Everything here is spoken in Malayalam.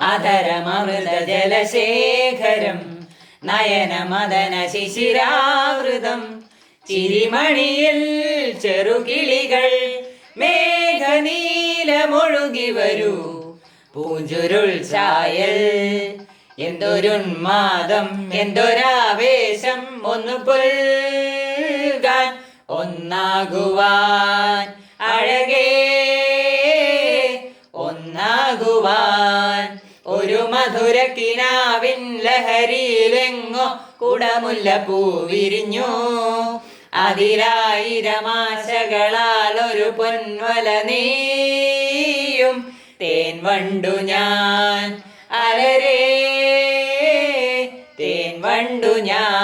അധരമൃത ജലശേഖരം നയനമദന ശിശിരാവൃതം ചിരിമണിയിൽ ചെറുകിളികൾ മേഘനീലമൊഴുകി വരൂ പൂഞ്ചുരുൾ ചായൽ എന്തൊരുന്മാദം എന്തൊരാവേശം ഒന്ന് പുൽകാൻ ഒന്നാകുവാൻ ഒന്നാകുവാൻ ഒരു മധുരക്കിനാവിൻ ലഹരിയിലെങ്ങോ കുടമുല്ലപ്പൂ വിരിഞ്ഞു. അതിലായിരമാശകളാൽ ഒരു പൊൻവല നീയും. തേൻ വണ്ടു ഞാൻ. അലരേ തേൻ വണ്ടു ഞാൻ.